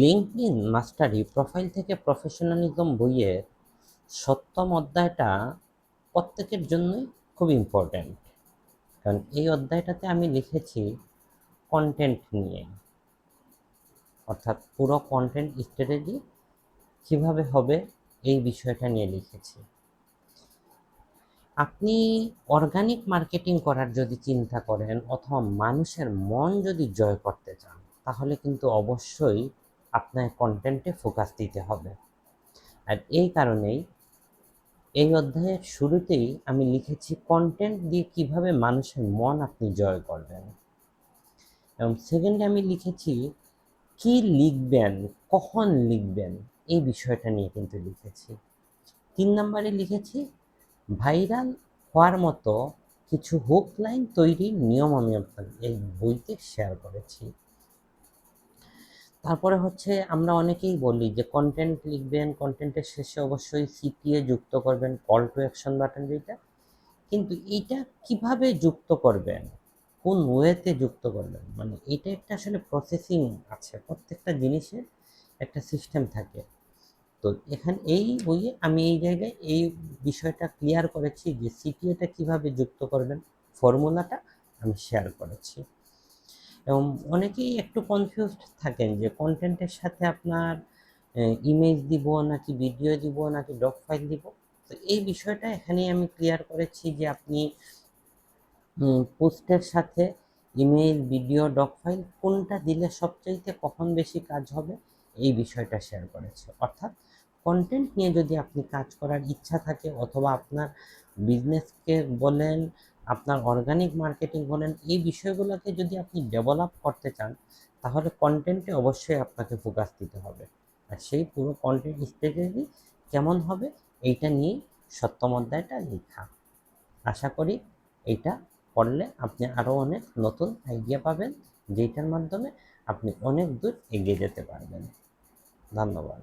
LinkedIn মাস্টারি profile থেকে professionalism বইয়ের সপ্তম অধ্যায়টা প্রত্যেকের জন্যই খুব ইম্পর্ট্যান্ট কারণ এই অধ্যায়টাতে আমি লিখেছি কন্টেন্ট নিয়ে। অর্থাৎ পুরো কন্টেন্ট স্ট্র্যাটেজি কীভাবে হবে এই বিষয়টা নিয়ে লিখেছি। আপনি অর্গানিক মার্কেটিং করার যদি চিন্তা করেন অথবা মানুষের মন যদি জয় করতে চান, তাহলে কিন্তু অবশ্যই আপনার কন্টেন্টে ফোকাস দিতে হবে। আর এই কারণেই এই অধ্যায়ের শুরুতেই আমি লিখেছি কন্টেন্ট দিয়ে কীভাবে মানুষের মন আপনি জয় করবেন। এবং সেকেন্ডে আমি লিখেছি কি লিখবেন, কখন লিখবেন, এই বিষয়টা নিয়ে কিন্তু লিখেছি। তিন নম্বরে লিখেছি, ভাইরাল হওয়ার মতো কিছু হুক লাইন তৈরির নিয়ম আমি আপনার এই বইতে শেয়ার করেছি। তারপরে হচ্ছে আমরা অনেকেই বলি যে কন্টেন্ট লিখবেন কন্টেন্টের শেষে অবশ্যই সিপিএ যুক্ত করবেন কল টু অ্যাকশন বাটন যেটা কিন্তু এইটা কীভাবে যুক্ত করবেন? কোন ওয়েতে যুক্ত করবেন? মানে এটা একটা আসলে প্রসেসিং আছে, প্রত্যেকটা জিনিসের একটা সিস্টেম থাকে। তো এখানে, এই বইয়ে আমি এই জায়গায় এই বিষয়টা ক্লিয়ার করেছি যে সিপিএটা কীভাবে যুক্ত করবেন ফর্মুলাটা আমি শেয়ার করেছি। এবং অনেকেই একটু কনফিউজড থাকেন যে কন্টেন্টের সাথে আপনার ইমেজ দিব নাকি ভিডিও দিব নাকি ডক ফাইল দিব? তো এই বিষয়টা এখানেই আমি ক্লিয়ার করেছি যে আপনি পোস্টের সাথে ইমেল ভিডিও ডক ফাইল কোনটা দিলে সবচাইতে কখন বেশি কাজ হবে? এই বিষয়টা শেয়ার করেছে। অর্থাৎ কন্টেন্ট নিয়ে যদি আপনি কাজ করার ইচ্ছা থাকে অথবা আপনার বিজনেসকে বলেন আপনার অর্গানিক মার্কেটিং বলেন এই বিষয়গুলোকে যদি আপনি ডেভেলপ করতে চান, তাহলে কন্টেন্টে অবশ্যই আপনাকে ফোকাস দিতে হবে। আর সেই পুরো কন্টেন্ট স্ট্র্যাটেজি কেমন হবে, এইটা নিয়েই সপ্তম অধ্যায়টা লেখা। আশা করি এইটা পড়লে আপনি আরও অনেক নতুন আইডিয়া পাবেন যেটার মাধ্যমে আপনি অনেক দূর এগিয়ে যেতে পারবেন। ধন্যবাদ।